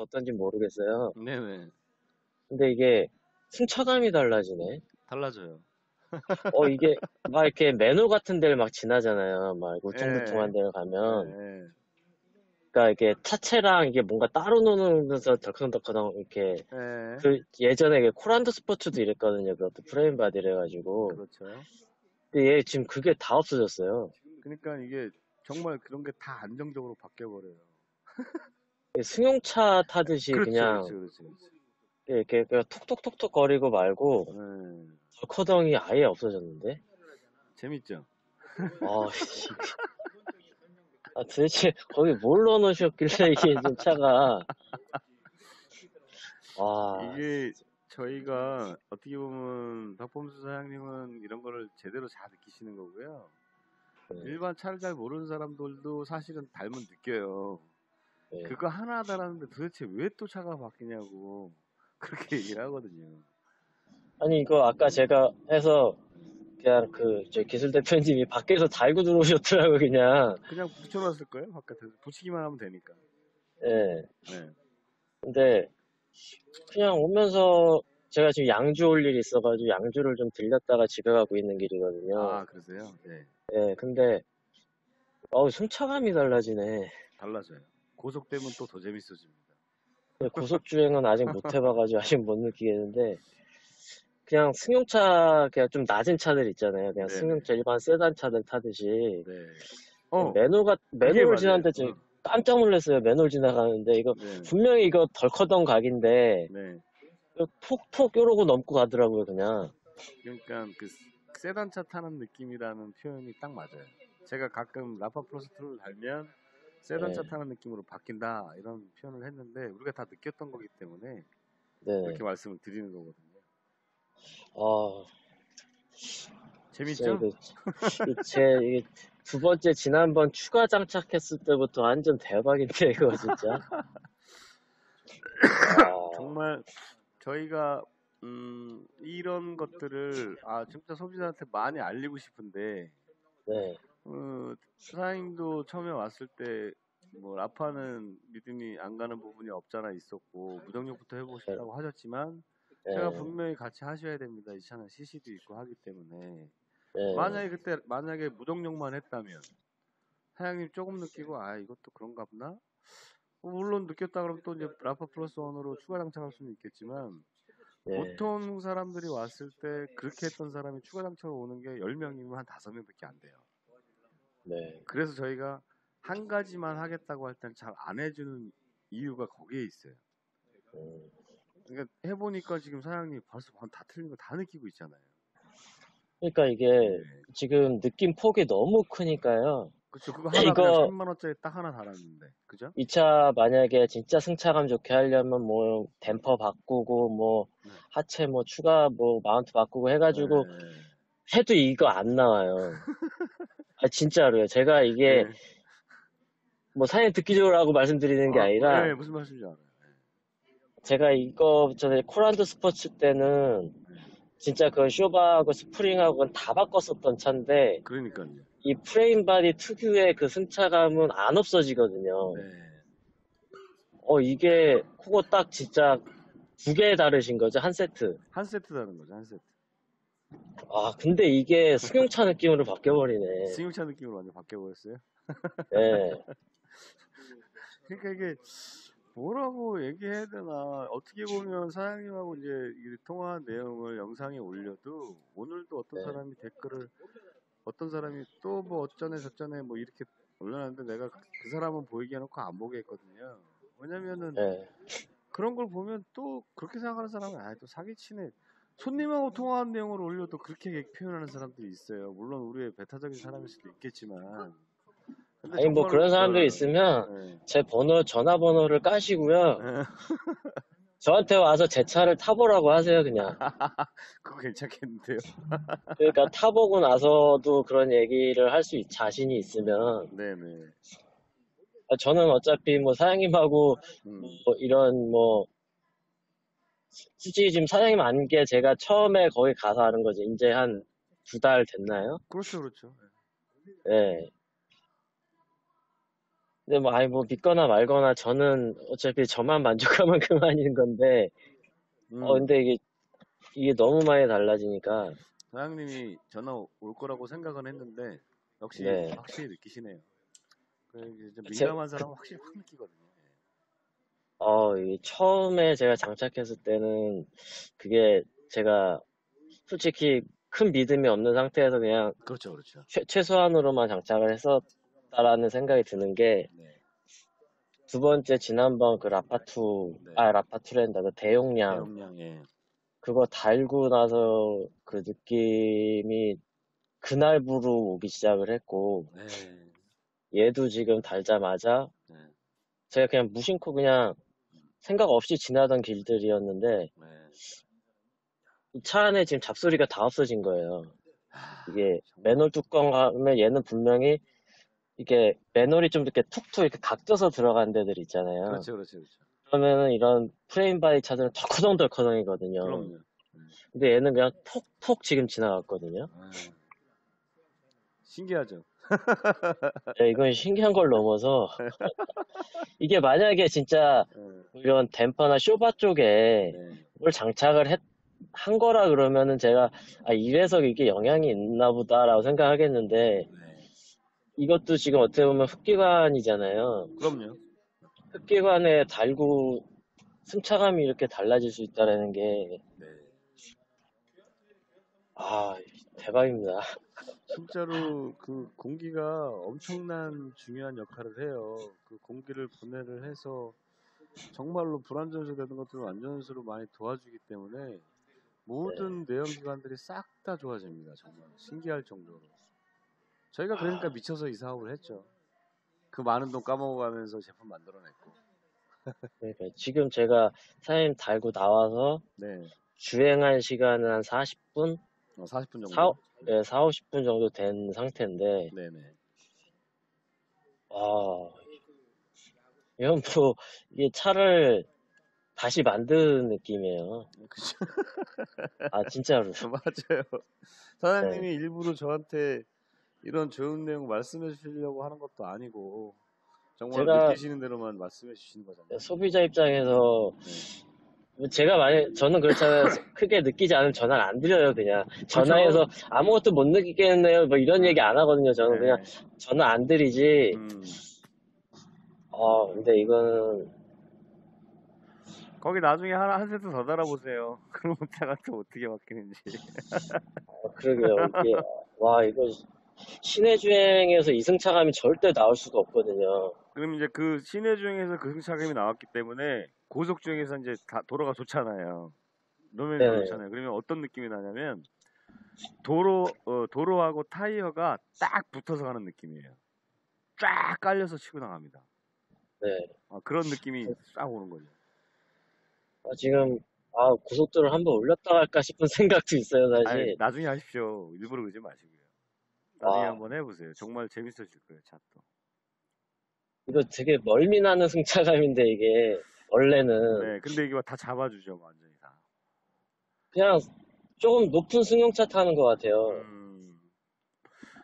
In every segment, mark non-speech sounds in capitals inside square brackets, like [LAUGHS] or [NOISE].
어떤지 모르겠어요. 네네. 근데 이게 승차감이 달라지네. 달라져요. 어, 이게 막 이렇게 매너 같은 데를 막 지나잖아요. 막 예. 울퉁불퉁한 데를 가면. 네. 그러니까 이게 차체랑 이게 뭔가 따로 노면서 덜컹덜컹 이렇게 네. 그 예전에 그 코란도 스포츠도 이랬거든요. 그것도 프레임 바디를 해가지고. 그렇죠. 근데 얘 지금 그게 다 없어졌어요. 그러니까 이게 정말 그런 게 다 안정적으로 바뀌어 버려요. [LAUGHS] 승용차 타듯이 그렇죠, 그냥 그렇죠, 그렇죠, 그렇죠. 이렇게 그냥 톡톡톡톡 거리고 말고 네. 덜커덩이 아예 없어졌는데. 재밌죠? 아, 씨. 아, 도대체 거기 뭘 넣어놓으셨길래 이게 지금 차가. 아, 이게 저희가 어떻게 보면 박범수 사장님은 이런 거를 제대로 잘 느끼시는 거고요. 네, 일반 차를 잘 모르는 사람들도 사실은 닮은 느껴요. 네. 그거 하나 달았는데 도대체 왜 또 차가 바뀌냐고 [LAUGHS] 그렇게 얘기를 하거든요. 아니, 이거 아까 제가 해서 그냥 그, 저 기술 대표님이 밖에서 달고 들어오셨더라고, 그냥. 그냥 붙여놨을 거예요 바깥에서 붙이기만 하면 되니까. 예. 네. 근데 그냥 오면서 제가 지금 양주 올 일이 있어가지고 양주를 좀 들렸다가 집에 가고 있는 길이거든요. 아 그러세요? 네. 예, 근데 어우 승차감이 달라지네. 달라져요. 고속되면 또 더 재밌어집니다. 고속 주행은 아직 못 [LAUGHS] 해봐가지고 아직 못 느끼겠는데 그냥 승용차 그냥 좀 낮은 차들 있잖아요. 그냥 네. 승용차 일반 세단 차들 타듯이 네. 어. 매너를 맞아요. 지나는데 지금 어. 깜짝 놀랐어요. 매너를 지나가는데 이거 네. 분명히 이거 덜커덩 각인데 네. 톡톡 이러고 넘고 가더라고요 그냥. 그러니까 그 세단차 타는 느낌이라는 표현이 딱 맞아요. 제가 가끔 라파 프로스트를 달면 세단차 네. 타는 느낌으로 바뀐다 이런 표현을 했는데 우리가 다 느꼈던 거기 때문에 네. 그렇게 말씀을 드리는 거거든요. 아, 재밌죠? 제 이게 두 번째 지난번 추가 장착했을 때부터 완전 대박인데 [LAUGHS] 이거 진짜. 아, 정말 저희가 음, 이런 것들을 아 진짜 소비자한테 많이 알리고 싶은데 네, 어, 사장님도 처음에 왔을 때 뭐 라파는 믿음이 안 가는 부분이 없잖아 있었고 무동력부터 해보고 싶다고 하셨지만 네, 제가 분명히 같이 하셔야 됩니다. 이 차는 CC도 있고 하기 때문에 네. 만약에 그때 만약에 무동력만 했다면 사장님 조금 느끼고 아 이것도 그런가 보나 어, 물론 느꼈다 그러면 또 이제 라파 플러스 원으로 추가 장착할 수는 있겠지만 네. 보통 사람들이 왔을 때 그렇게 했던 사람이 추가 장착을 오는 게 10명이면 한 5명밖에 안 돼요. 네. 그래서 저희가 한 가지만 하겠다고 할땐잘안 해주는 이유가 거기에 있어요. 음. 그러니까 해보니까 지금 사장님 벌써 다 틀린 거 다 느끼고 있잖아요. 그러니까 이게 네. 지금 느낌 폭이 너무 크니까요. 그렇죠. 그거 하나 이거- 그냥 3만 원짜리 딱 하나 달았는데, 그죠? 이차 만약에 진짜 승차감 좋게 하려면 뭐 댐퍼 바꾸고 뭐 네. 하체 뭐 추가 뭐 마운트 바꾸고 해가지고 네. 해도 이거 안 나와요. [LAUGHS] 아 진짜로요. 제가 이게 네. 뭐 사연 듣기 좋으라고 말씀드리는 게 아, 아니라 네, 무슨 말씀인지 알아요. 제가 이거 전에 코란도 스포츠 때는 진짜 그 쇼바하고 스프링하고는 다 바꿨었던 차인데 그러니까요. 이 프레임 바디 특유의 그 승차감은 안 없어지거든요. 네. 어 이게 그거 딱 진짜 두 개 다르신 거죠 한 세트. 한 세트 다른 거죠, 한 세트. 아 근데 이게 승용차 느낌으로 바뀌어버리네. 승용차 느낌으로 완전 바뀌어버렸어요. 네. [LAUGHS] 그러니까 이게 뭐라고 얘기해야 되나 어떻게 보면 사장님하고 이제 이 통화한 내용을 영상에 올려도 오늘도 어떤 네. 사람이 댓글을 어떤 사람이 또 뭐 어쩌네 저쩌네 뭐 이렇게 올려놨는데 내가 그, 그 사람은 보이게 해놓고 안 보게 했거든요. 왜냐면은 네. 그런 걸 보면 또 그렇게 생각하는 사람은 아또 사기치네. 손님하고 통화한 내용을 올려도 그렇게 표현하는 사람들이 있어요. 물론 우리의 배타적인 사람일 수도 있겠지만. 아니 뭐 그런 사람들 그- 있으면 네. 제 번호 전화번호를 까시고요. 네. [LAUGHS] 저한테 와서 제 차를 타보라고 하세요 그냥. [LAUGHS] 그거 괜찮겠는데요? [LAUGHS] 그러니까 타보고 나서도 그런 얘기를 할 수 자신이 있으면 네네. 아, 저는 어차피 뭐 사장님하고 음, 뭐 이런 뭐 솔직히 지금 사장님 안 게 제가 처음에 거기 가서 하는 거지. 이제 한 두 달 됐나요? 그렇죠, 그렇죠. 네. 근데 뭐, 아니, 뭐, 믿거나 말거나 저는 어차피 저만 [LAUGHS] 만족하면 그만인 건데, 음, 어, 근데 이게, 이게 너무 많이 달라지니까, 사장님이 전화 올 거라고 생각은 했는데 역시 네. 확실히 느끼시네요. 그 이제 좀 제- 민감한 사람은 확실히 확 느끼거든요. 어, 이게 처음에 제가 장착했을 때는, 그게 제가 솔직히 큰 믿음이 없는 상태에서 그냥 그렇죠, 그렇죠. 최, 최소한으로만 장착을 했었다라는 생각이 드는 게, 네, 두 번째 지난번 그 라파투, 네. 아, 라파투랜다, 그 대용량, 대용량에 그거 달고 나서 그 느낌이 그날부로 오기 시작을 했고, 네, 얘도 지금 달자마자 네, 제가 그냥 무심코 그냥 생각 없이 지나던 길들이었는데, 네. 이 차 안에 지금 잡소리가 다 없어진 거예요. 하, 이게 정말. 맨홀 뚜껑 가면 얘는 분명히 이게 맨홀이 좀 이렇게 툭툭 이렇게 각져서 들어간 데들 있잖아요. 그렇죠, 그렇죠, 그렇죠. 그러면은 이런 프레임 바이 차들은 덜커덩덜커덩이거든요. 그럼요. 근데 얘는 그냥 톡톡 지금 지나갔거든요. 아, 신기하죠. 네, 이건 신기한 걸 넘어서 [LAUGHS] 이게 만약에 진짜 네, 이런 댐퍼나 쇼바 쪽에 네. 뭘 장착을 했, 한 거라 그러면은 제가 아 이래서 이게 영향이 있나 보다라고 생각하겠는데 네. 이것도 지금 어떻게 보면 흡기관이잖아요. 그럼요. 흡기관에 달고 승차감이 이렇게 달라질 수 있다라는 게 네. 아, 대박입니다. [LAUGHS] 진짜로 그 공기가 엄청난 중요한 역할을 해요. 그 공기를 분해를 해서 정말로 불안전수 되는 것들을 안전수로 많이 도와주기 때문에 모든 내연기관들이 싹 다 좋아집니다. 정말 신기할 정도로. 저희가 그러니까 미쳐서 이 사업을 했죠. 그 많은 돈 까먹어가면서 제품 만들어냈고. 그러니까 [LAUGHS] 지금 제가 사장님 달고 나와서 네. 주행한 시간은 한 40분? 어, 40분 정도. 사, 네, 4, 50분 정도 된 상태인데, 네네. 아, 이건 뭐, 이게 차를 다시 만드는 느낌이에요. 그죠. [LAUGHS] 아, 진짜로. [LAUGHS] 맞아요. 사장님이 일부러 저한테 이런 좋은 내용 말씀해 주시려고 하는 것도 아니고 정말 제가- 느끼시는 대로만 말씀해 주시는 거잖아요. 소비자 입장에서, 네. 제가 만약, 저는 그렇잖아요. [LAUGHS] 크게 느끼지 않으면 전화를 안 드려요, 그냥. 전화해서 아무것도 못 느끼겠네요. 뭐 이런 얘기 안 하거든요. 저는 그냥 네. 전화 안 드리지. 음, 어, 근데 이거는, 거기 나중에 하나 한 세트 더 달아보세요. [LAUGHS] 그러면 차가 또 어떻게 바뀌는지. 어, 그러게요. 이게, 와, 이거, 시내 주행에서 이 승차감이 절대 나올 수가 없거든요. 그럼 이제 그 시내 주행에서 그 승차감이 나왔기 때문에 고속 주행에서 이제 다 도로가 좋잖아요. 노면이 네. 좋잖아요. 그러면 어떤 느낌이 나냐면 도로 어, 도로하고 타이어가 딱 붙어서 가는 느낌이에요. 쫙 깔려서 치고 나갑니다. 네. 아, 그런 느낌이 싹 오는 거죠. 아, 지금, 아, 고속도로를 한번 올렸다 갈까 싶은 [LAUGHS] 생각도 있어요, 아니, 사실. 나중에 하십시오. 일부러 그러지 마시고요. 나중에 아. 한번 해보세요. 정말 재밌어질 거예요, 차도. 이거 되게 멀미 나는 승차감인데, 이게, 원래는. 네, 근데 이게 다 잡아주죠, 완전히 다. 그냥, 조금 높은 승용차 타는 것 같아요. 음,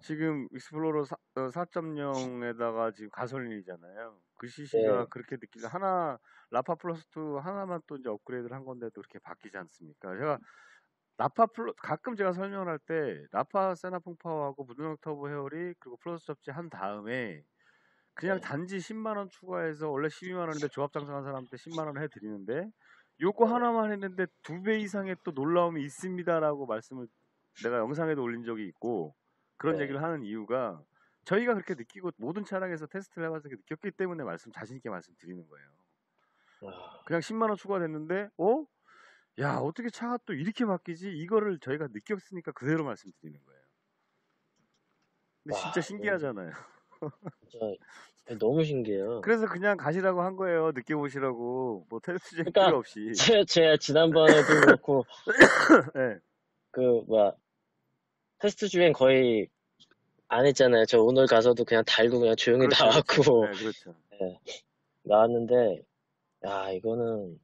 지금 익스플로러 4.0에다가 지금 가솔린이잖아요. 그 CC가 네. 그렇게 느끼죠. 하나 라파 플러스 2 하나만 또 이제 업그레이드를 한 건데도 그렇게 바뀌지 않습니까? 제가 라파 플러 가끔 제가 설명을 할 때 라파 세나 풍 파워하고 무등력 터보 헤어리 그리고 플러스 접지 한 다음에 그냥 네. 단지 10만 원 추가해서 원래 12만 원인데 조합 장사한 사람한테 10만 원 해드리는데 요거 네. 하나만 했는데 두 배 이상의 또 놀라움이 있습니다라고 말씀을 내가 영상에도 올린 적이 있고 그런 네. 얘기를 하는 이유가 저희가 그렇게 느끼고 모든 차량에서 테스트를 해봐서 그렇게 느꼈기 때문에 말씀 자신 있게 말씀드리는 거예요. 아, 그냥 10만 원 추가됐는데 어? 야 어떻게 차가 또 이렇게 바뀌지? 이거를 저희가 느꼈으니까 그대로 말씀드리는 거예요. 근데 와, 진짜 신기하잖아요. 진짜, 너무 신기해요. 그래서 그냥 가시라고 한 거예요. 느껴보시라고 뭐 테스트 제 그러니까 필요 없이. [LAUGHS] 제, 제가 지난번에도 그렇고, [LAUGHS] 네. 그, 뭐야, 테스트 주행 거의 안 했잖아요. 저 오늘 가서도 그냥 달고 그냥 조용히 그렇죠, 나왔고, 네, 그렇죠. 나왔는데, 야, 이거는,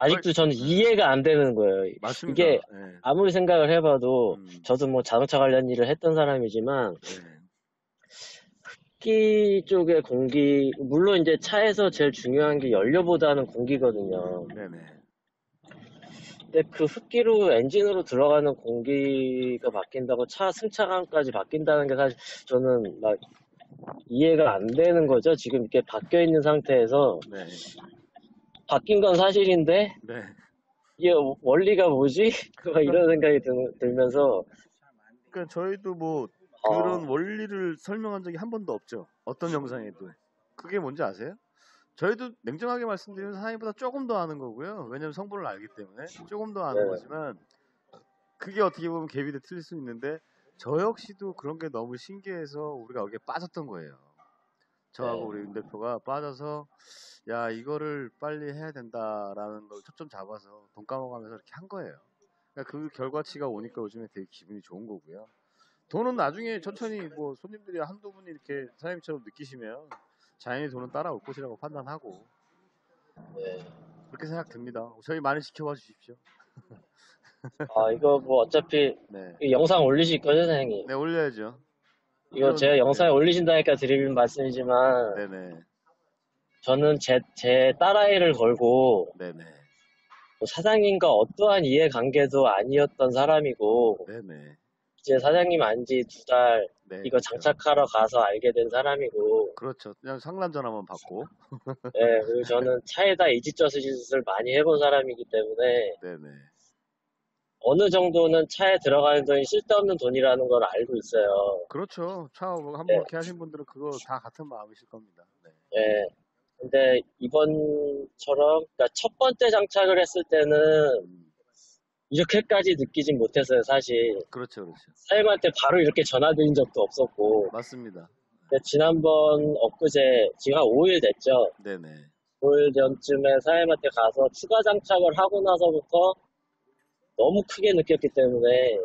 아직도 저는 이해가 안 되는 거예요. 맞습니다. 이게 네. 아무리 생각을 해봐도, 음, 저도 뭐 자동차 관련 일을 했던 사람이지만, 네. 흡기 쪽의 공기, 물론 이제 차에서 제일 중요한 게 연료보다는 공기거든요. 네네. 근데 그 흡기로 엔진으로 들어가는 공기가 바뀐다고 차 승차감까지 바뀐다는 게 사실 저는 막 이해가 안 되는 거죠. 지금 이렇게 바뀌어 있는 상태에서 네. 바뀐 건 사실인데 네. 이게 원리가 뭐지? [LAUGHS] 막 이런 생각이 드, 들면서 그러니까 저희도 뭐 아, 그런 원리를 설명한 적이 한 번도 없죠. 어떤 영상에도. 그게 뭔지 아세요? 저희도 냉정하게 말씀드리면 사장님보다 조금 더 아는 거고요. 왜냐면 성분을 알기 때문에 조금 더 아는 네. 거지만 그게 어떻게 보면 개비대 틀릴 수 있는데 저 역시도 그런 게 너무 신기해서 우리가 여기에 빠졌던 거예요. 저하고 네. 우리 윤 대표가 빠져서 야 이거를 빨리 해야 된다라는 걸 초점 잡아서 돈 까먹으면서 이렇게 한 거예요. 그러니까 그 결과치가 오니까 요즘에 되게 기분이 좋은 거고요. 돈은 나중에 천천히 뭐 손님들이 한두 분이 이렇게 사장님처럼 느끼시면 자연히 돈은 따라올 것이라고 판단하고 네. 그렇게 생각됩니다. 저희 많이 지켜봐 주십시오. 아, 이거 뭐 어차피 네. 이 영상 올리실 거죠, 사장님? 네 올려야죠. 이거 제가 영상에 네. 올리신다니까 드리는 말씀이지만 네네. 저는 제, 제 딸아이를 걸고 네네. 뭐 사장님과 어떠한 이해관계도 아니었던 사람이고 네네. 이제 사장님 안 지 두 달 네. 이거 그렇죠. 장착하러 가서 알게 된 사람이고 그렇죠. 그냥 상담 전화만 받고. 예, 그리고 저는 차에다 이지저스짓을 많이 해본 사람이기 때문에 [LAUGHS] 네네. 어느 정도는 차에 들어가는 돈이 쓸데없는 돈이라는 걸 알고 있어요. 그렇죠. 차 한번 네. 이렇게 하신 분들은 그거 다 같은 마음이실 겁니다. 네. 예. 근데 이번처럼 그러니까 첫 번째 장착을 했을 때는 음, 이렇게까지 느끼진 못했어요, 사실. 그렇죠, 그렇죠. 사장님한테 바로 이렇게 전화드린 적도 없었고. 맞습니다. 근데 지난번 엊그제 지금 한 5일 됐죠. 네네. 5일 전쯤에 사장님한테 가서 추가 장착을 하고 나서부터 너무 크게 느꼈기 때문에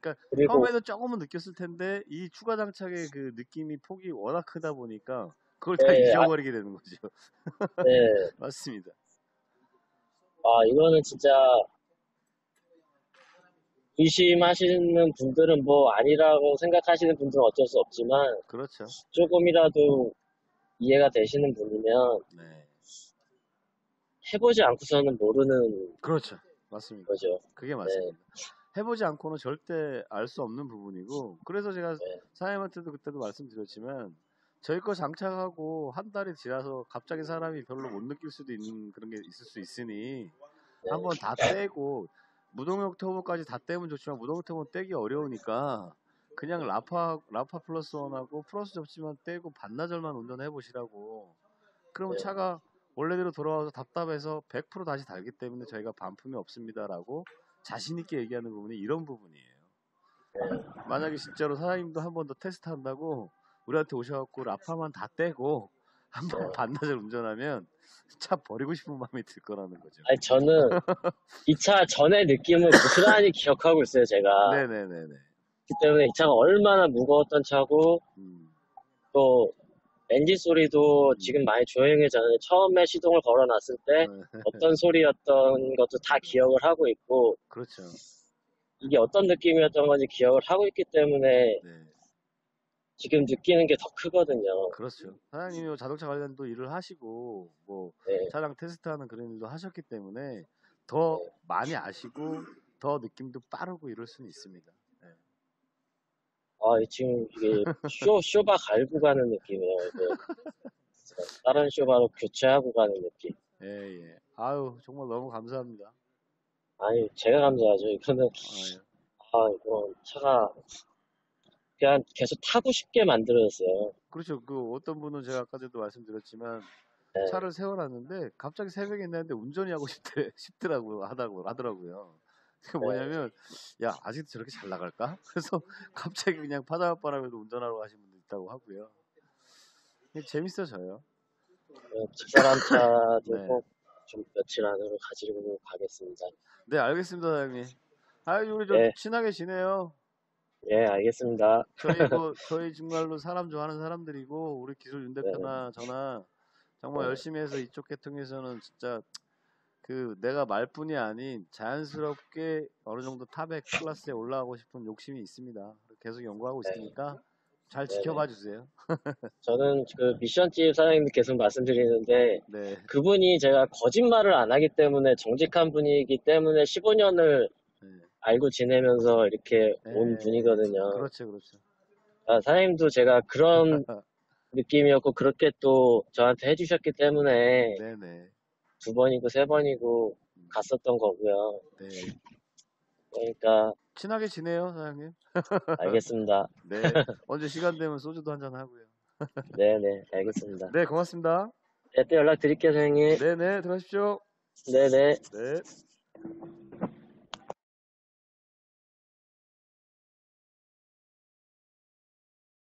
그러니까 그리고 처음에도 조금은 느꼈을 텐데 이 추가 장착의 그 느낌이 폭이 워낙 크다 보니까 그걸 다 네, 잊어버리게 되는 거죠. [LAUGHS] 네. 맞습니다. 아 이거는 진짜 의심하시는 분들은 뭐 아니라고 생각하시는 분들은 어쩔 수 없지만 그렇죠. 조금이라도 이해가 되시는 분이면 네. 해보지 않고서는 모르는 그렇죠. 맞습니다. 거죠. 그게 맞습니다. 해보지 않고는 절대 알 수 없는 부분이고 그래서 제가 네. 사장님한테도 그때도 말씀드렸지만 저희 거 장착하고 한 달이 지나서 갑자기 사람이 별로 못 느낄 수도 있는 그런 게 있을 수 있으니 네. 한번 다 떼고 무동력 터보까지 다 떼면 좋지만 무동력 터보는 떼기 어려우니까 그냥 라파 라파 플러스 원하고 플러스 접지만 떼고 반나절만 운전해 보시라고 그러면 네. 차가 원래대로 돌아와서 답답해서 100% 다시 달기 때문에 저희가 반품이 없습니다라고 자신 있게 얘기하는 부분이 이런 부분이에요. 만약에 진짜로 사장님도 한 번 더 테스트 한다고 우리한테 오셔갖고 라파만 다 떼고 한번 네. 반나절 운전하면 차 버리고 싶은 마음이 들 거라는 거죠. 아니 저는 [LAUGHS] 이 차 전의 느낌을 고스란히 기억하고 있어요 제가. 네네네네. 그렇기 때문에 이 차가 얼마나 무거웠던 차고 음, 또 엔진 소리도 지금 많이 조용해졌는데 처음에 시동을 걸어놨을 때 네, 어떤 소리였던 것도 다 기억을 하고 있고 그렇죠. 이게 어떤 느낌이었던 건지 기억을 하고 있기 때문에 네, 지금 느끼는 게 더 크거든요. 그렇죠. 사장님이 뭐 자동차 관련도 일을 하시고 뭐 네. 차량 테스트하는 그런 일도 하셨기 때문에 더 네. 많이 아시고 더 느낌도 빠르고 이럴 수는 있습니다. 네. 아 지금 이게 쇼 쇼바 갈고 가는 느낌이에요. [LAUGHS] 다른 쇼바로 교체하고 가는 느낌. 예, 예. 아유, 정말 너무 감사합니다. 아니 제가 감사하죠. 이거는 아유, 아 이거 차가 그냥 계속 타고 싶게 만들어졌어요. 그렇죠. 그 어떤 분은 제가 아까 전에도 말씀드렸지만 네. 차를 세워놨는데 갑자기 새벽에 있는데 운전이 하고 싶대, [LAUGHS] 싶더라고요. 하다고 하더라고요. 그 [LAUGHS] 네. 뭐냐면 야 아직도 저렇게 잘 나갈까? [LAUGHS] 그래서 갑자기 그냥 바다바람에도 운전하러 가신 분도 있다고 하고요. 재밌어져요. 어, 집사람 차도 네. 꼭좀 며칠 안으로 가지고 가겠습니다. 네, 알겠습니다, 사장님. 아유, 우리 좀 네. 친하게 지내요. 예, 알겠습니다. 저희 뭐 [LAUGHS] 저희 정말로 사람 좋아하는 사람들이고 우리 기술 윤 대표나 저나 정말 네. 열심히 해서 이쪽 계통에서는 진짜 그 내가 말뿐이 아닌 자연스럽게 어느 정도 탑의 [LAUGHS] 클래스에 올라가고 싶은 욕심이 있습니다. 계속 연구하고 네. 있으니까 잘. 지켜봐 주세요. [LAUGHS] 저는 그 미션집 사장님들 계속 말씀드리는데 네. 그분이 제가 거짓말을 안 하기 때문에 정직한 분이기 때문에 15년을 네. 알고 지내면서 이렇게 온 네. 분이거든요. 그렇죠, 그렇죠. 아, 사장님도 제가 그런 [LAUGHS] 느낌이었고 그렇게 또 저한테 해주셨기 때문에 네네. 두 번이고 세 번이고 갔었던 거고요. 네. 그러니까 친하게 지내요, 사장님. [LAUGHS] 알겠습니다. 네. 언제 시간 되면 소주도 한잔 하고요. 네 네 [LAUGHS] 알겠습니다. 네, 고맙습니다. 네, 또 연락 드릴게요, 사장님. 네 네, 들어가십시오. 네 네. 네.